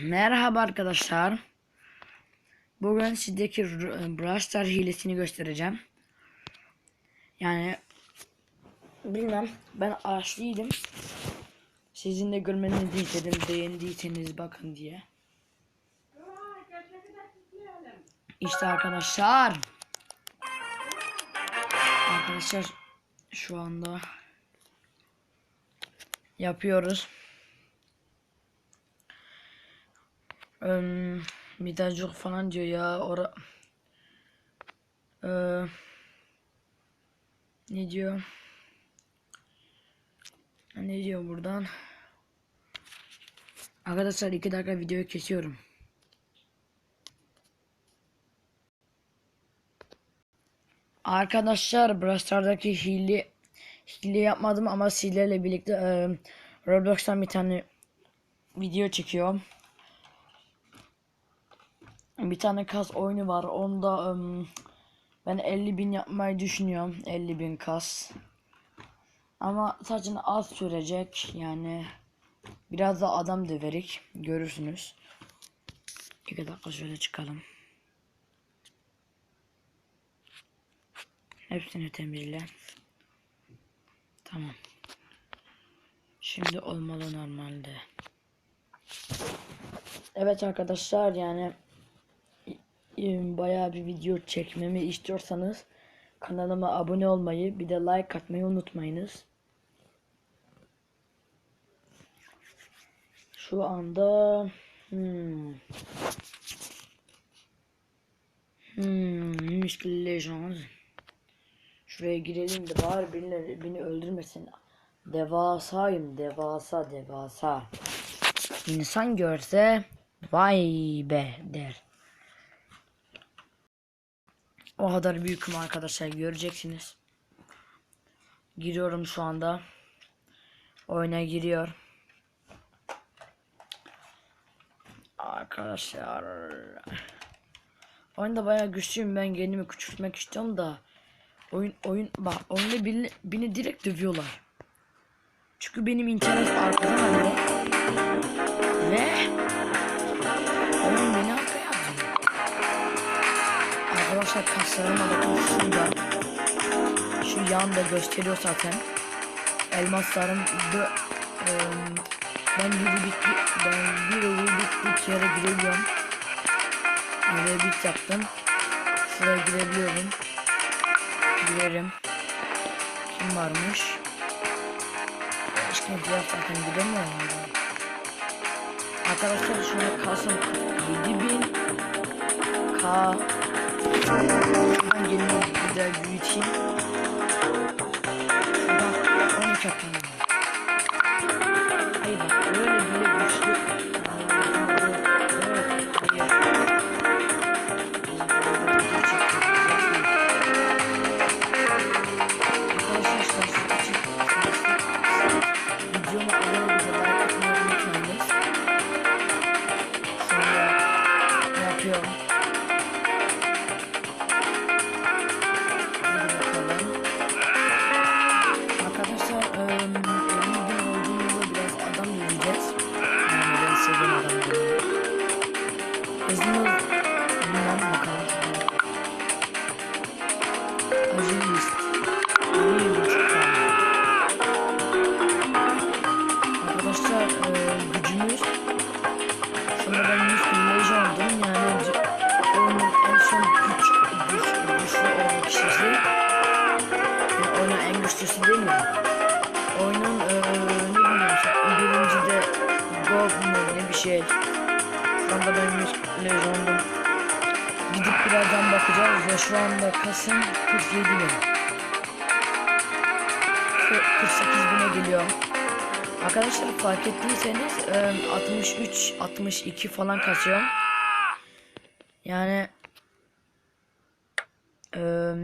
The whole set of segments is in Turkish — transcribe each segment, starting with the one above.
Merhaba arkadaşlar. Bugün sizdeki R- Brawl Stars hilesini göstereceğim. Yani bilmem ben ağaçlıydım. Sizin de görmenizi istedim. Beğendiyseniz bakın diye. İşte arkadaşlar. Arkadaşlar şu anda yapıyoruz. Eee Midacık falan diyor ya ora Eee ne diyor? Ne diyor buradan? Arkadaşlar iki dakika videoyu kesiyorum. Arkadaşlar Brawl Stars'daki hile hile yapmadım ama sizlerle birlikte eee, Roblox'tan bir tane video çekiyorum bir tane kas oyunu var. Onda ım, ben 50 bin yapmayı düşünüyorum. 50 bin kas. Ama sadece az sürecek. Yani biraz da adam döverik. Görürsünüz. İki dakika şöyle çıkalım. Hepsini temizle. Tamam. Şimdi olmalı normalde. Evet arkadaşlar yani bayağı bir video çekmemi istiyorsanız kanalıma abone olmayı bir de like atmayı unutmayınız. Şu anda hmm, hmm, Şuraya girelim de bari beni, beni öldürmesin. Devasayım devasa devasa. İnsan görse vay be der. O kadar büyüküm arkadaşlar göreceksiniz. Giriyorum şu anda. Oyuna giriyor. Arkadaşlar. Oyunda bayağı güçlüyüm ben kendimi küçültmek istiyorum da. Oyun oyun bak oyunda beni, beni direkt dövüyorlar. Çünkü benim internet arkadan alıyor. Arkadaşlar kaslarıma bakın şurada. Şu yanda gösteriyor zaten. Elmaslarım eee, ben bir bitti ben bir bitti kere girebiliyorum. Bit yaptım. Şuraya girebiliyorum. Girerim. Kim varmış? Başka diğer zaten gidemiyorum. ya. Arkadaşlar şuna kalsın 7000 K Şuradan geliyor bir daha büyüteyim. Şuradan 13 yapayım. Sonra ben 100 milyon oldum yani oyunun en son güç, güç, güçlü olan kişisi yani oyunun en güçlüsü değil mi? Oyunun eee ne bileyim işte birincide gold mu ne bir şey. Şu anda ben 100 legendum gidip birazdan bakacağız. Ve şu anda Kasım 47 bin Kı- 48 bine geliyor Arkadaşlar fark ettiyseniz e, 63 62 falan kaçıyor. Yani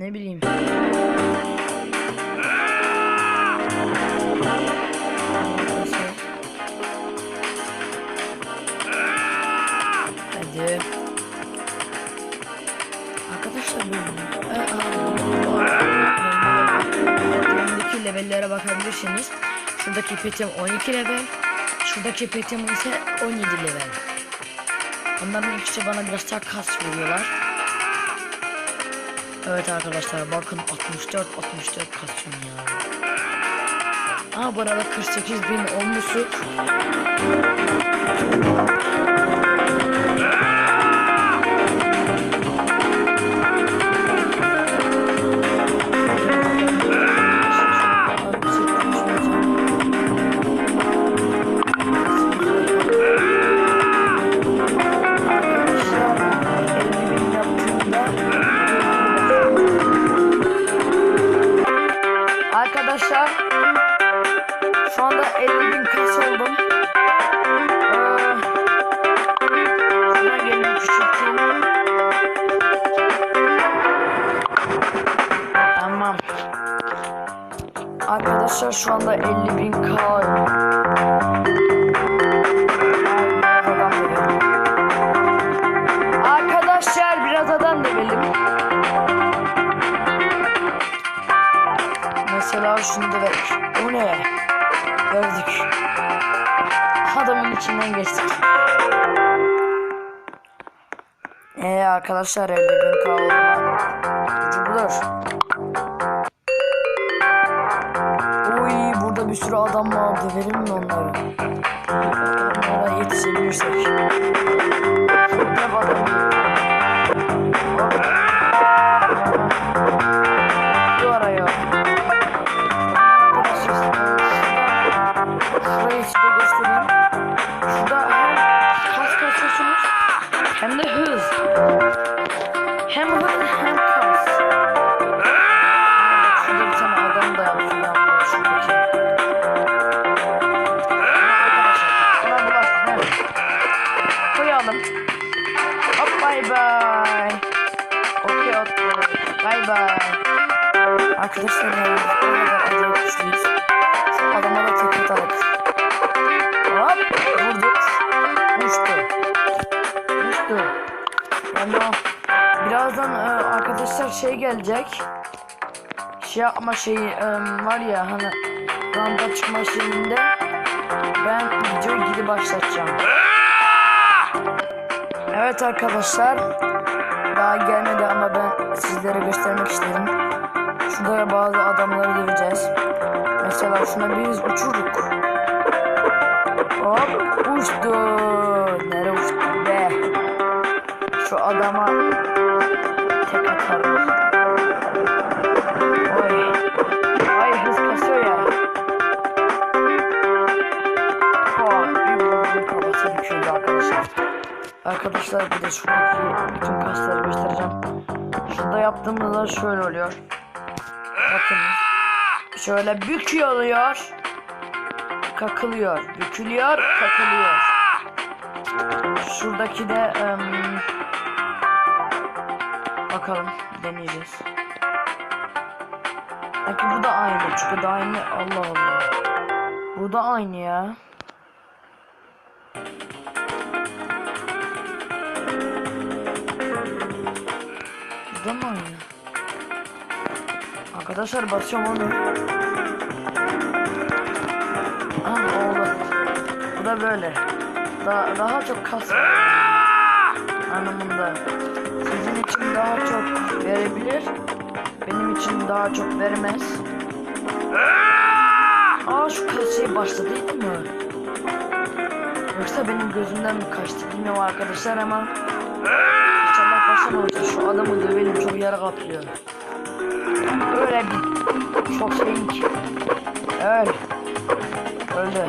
ne bileyim. Petim 12 level. Şuradaki petim ise 17 level. Onların ikisi bana biraz daha kas veriyorlar. Evet arkadaşlar bakın 64 64 kasıyorum ya. Aa bu arada 48 bin olmuşuk. Şu anda 50 bin k. Arkadaşlar biraz adam dövelim. Mesela şunu dövelim. O ne? Dövdük. Adamın içinden geçtik. Ee arkadaşlar 50 bin k olma. Adam var. Dövelim mi onları? Onlara yetişebilirsek. Koyalım. Hop bay bay. Okey okey. Bay bay. Arkadaşlar ya bu kadar acayip güçlüyüz. Şu adama da tek atarak. Hop vurduk. Uçtu. Uçtu. Yani birazdan e, arkadaşlar şey gelecek. Şey yapma şeyi e, var ya hani randa çıkma şeyinde ben videoyu gidip başlatacağım. Evet arkadaşlar daha gelmedi ama ben sizlere göstermek istedim. Şurada bazı adamları döveceğiz. Mesela şuna biz uçurduk. Hop uçtu. Nereye uçtu be? Şu adama tek atarım. Oy. Ay hız kasıyor ya. Ha, bir vurdum kafası büküldü arkadaşlar. Arkadaşlar bir de şuradaki bütün kasları göstereceğim. Şurada yaptığımızda şöyle oluyor. Bakın. Şöyle büküyor. Kakılıyor. Bükülüyor, kakılıyor. Şuradaki de em, bakalım deneyeceğiz. Belki bu da aynı. Çünkü da aynı. Allah Allah. Bu da aynı ya. Da mı? Arkadaşlar basıyorum onu. Aha oldu. Bu da böyle. Daha, daha çok kas anlamında. Sizin için daha çok verebilir. Benim için daha çok vermez. Aa şu kas şey başladı değil mi? Yoksa benim gözümden mi kaçtı bilmiyorum arkadaşlar ama İnşallah başlamamıştır. Şu adamı dövelim çok yara kaplıyor. Öyle bir çok şeyin ki. Öl. Öldü.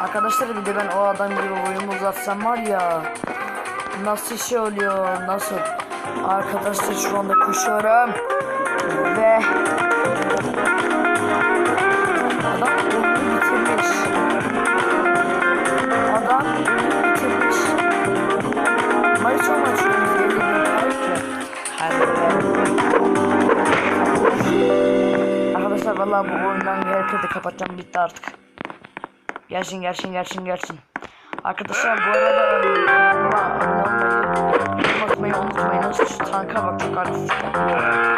Arkadaşlar bir de ben o adam gibi boyumu uzatsam var ya. Nasıl şey oluyor nasıl? Arkadaşlar şu anda koşuyorum. Ve adam bitirmiş. Adam. Arkadaşlar vallahi bu oyundan herkese kapatacağım bitti artık. Gelsin gelsin gelsin gelsin. Arkadaşlar bu arada unutmayın unutmayınız. Şu tanka bak çok yapıyor.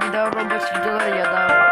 bir daha Roblox videoları ya da